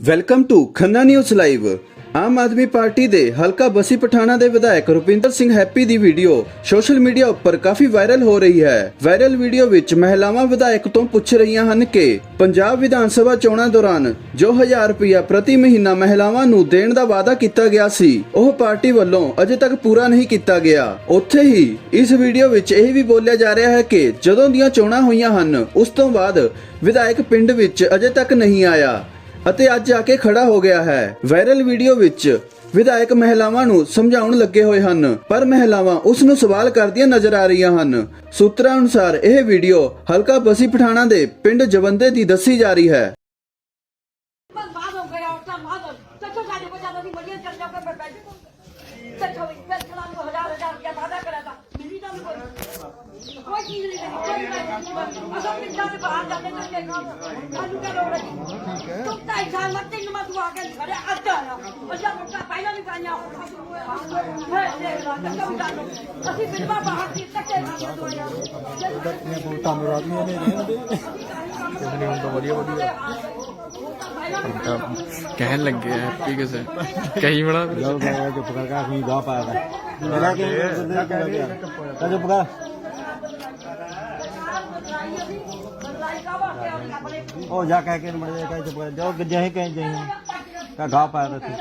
Welcome to Khanna news live Aam Aadmi Party ਦੇ ਹਲਕਾ ਬਸੀ ਪਠਾਣਾ ਦੇ ਵਿਧਾਇਕ ਰੁਪਿੰਦਰ ਸਿੰਘ ਹੈਪੀ ਦੀ ਵੀਡੀਓ ਸੋਸ਼ਲ ਮੀਡੀਆ ਉੱਪਰ ਕਾਫੀ ਵਾਇਰਲ ਹੋ ਰਹੀ ਹੈ। ਵਾਇਰਲ ਵੀਡੀਓ ਵਿੱਚ ਮਹਿਲਾਵਾਂ ਵਿਧਾਇਕ ਤੋਂ ਪੁੱਛ ਰਹੀਆਂ ਹਨ ਕਿ ਪੰਜਾਬ ਵਿਧਾਨ ਸਭਾ ਚੋਣਾਂ ਦੌਰਾਨ ਜੋ 1000 ਰੁਪਇਆ ਪ੍ਰਤੀ ਮਹੀਨਾ ਮਹਿਲਾਵਾਂ ਨੂੰ ਦੇਣ ਦਾ ਵਾਅਦਾ ਕੀਤਾ ਗਿਆ ਸੀ, ਉਹ ਪਾਰਟੀ ਵੱਲੋਂ ਅਜੇ ਤੱਕ ਪੂਰਾ ਨਹੀਂ ਕੀਤਾ ਗਿਆ। ਉੱਥੇ ਹੀ ਇਸ ਵੀਡੀਓ ਵਿੱਚ ਇਹ ਵੀ ਬੋਲਿਆ ਜਾ ਰਿਹਾ ਹੈ ਕਿ ਜਦੋਂ ਦੀਆਂ ਚੋਣਾਂ ਹੋਈਆਂ ਹਨ, ਉਸ ਤੋਂ ਬਾਅਦ ਵਿਧਾਇਕ ਪਿੰਡ ਵਿੱਚ ਅਜੇ ਤੱਕ ਨਹੀਂ ਆਇਆ। ਅਤੇ ਅੱਜ ਆ ਕੇ ਖੜਾ ਹੋ ਗਿਆ ਹੈ। ਵਾਇਰਲ ਵੀਡੀਓ ਵਿੱਚ ਵਿਧਾਇਕ ਮਹਿਲਾਵਾਂ ਨੂੰ ਸਮਝਾਉਣ ਲੱਗੇ ਹੋਏ ਹਨ, ਪਰ ਮਹਿਲਾਵਾਂ ਉਸ ਨੂੰ ਸਵਾਲ ਕਰਦੀਆਂ ਨਜ਼ਰ ਆ ਰਹੀਆਂ ਹਨ। ਸੂਤਰਾਂ ਅਨੁਸਾਰ ਇਹ ਵੀਡੀਓ ਹਲਕਾ ਬਸੀ ਪਠਾਣਾ ਦੇ ਪਿੰਡ ਜਵੰਦੇ ਦੀ ਦੱਸੀ ਜਾ ਰਹੀ ਹੈ। ਕੋਈ ਚੀਜ਼ ਨਹੀਂ ਅਸਾਂ ਪਿੰਡਾਂ ਦੇ ਬਾਹਰ ਜਾਂਦੇ ਚੱਕੇ ਸਾਨੂੰ ਕਿਆ ਲੋੜ ਹੈ? ਆ ਕੇ ਖੜਿਆ ਅੱਜ ਆਇਆ ਅੱਛਾ ਮੁੱਕਾ ਪਹਿਲਾਂ ਵੀ ਜਾਣੋ ਅਸੀਂ ਬਿਲਵਾ ਬਾਹਰ ਸੀ ਚੱਕੇ ਖਾਂਦੇ ਦੋਇਆ ਧੰਨਵਾਦ ਨੇ ਨੇ ਕਿਹਨੇ ਹੁਣ ਤਾਂ ਵਧੀਆ ਵਧੀਆ ਕਹਿਣ ਲੱਗੇ ਹੈਪੀ ਕਿਸੇ? ਕਹੀ ਬਣਾ। ਜਾਓ ਮੈਂ ਚੁੱਪ ਕਰ ਕਾ ਕੀ ਗਾ ਪਾਇਆ ਤਾ ਮੇਰਾ ਕੀ। ਤਾਂ ਚੁੱਪ ਕਰ। ਉਹ ਜਾ ਕਹਿ ਕੇ ਮੜੇ ਕਹਿ ਚੁੱਪ ਕਰ ਜਾਓ ਗੱਜੇ ਕਹਿ ਜਾਈ ਕਾ ਗਾ ਪਾਇਆ ਤਾ ਸੀ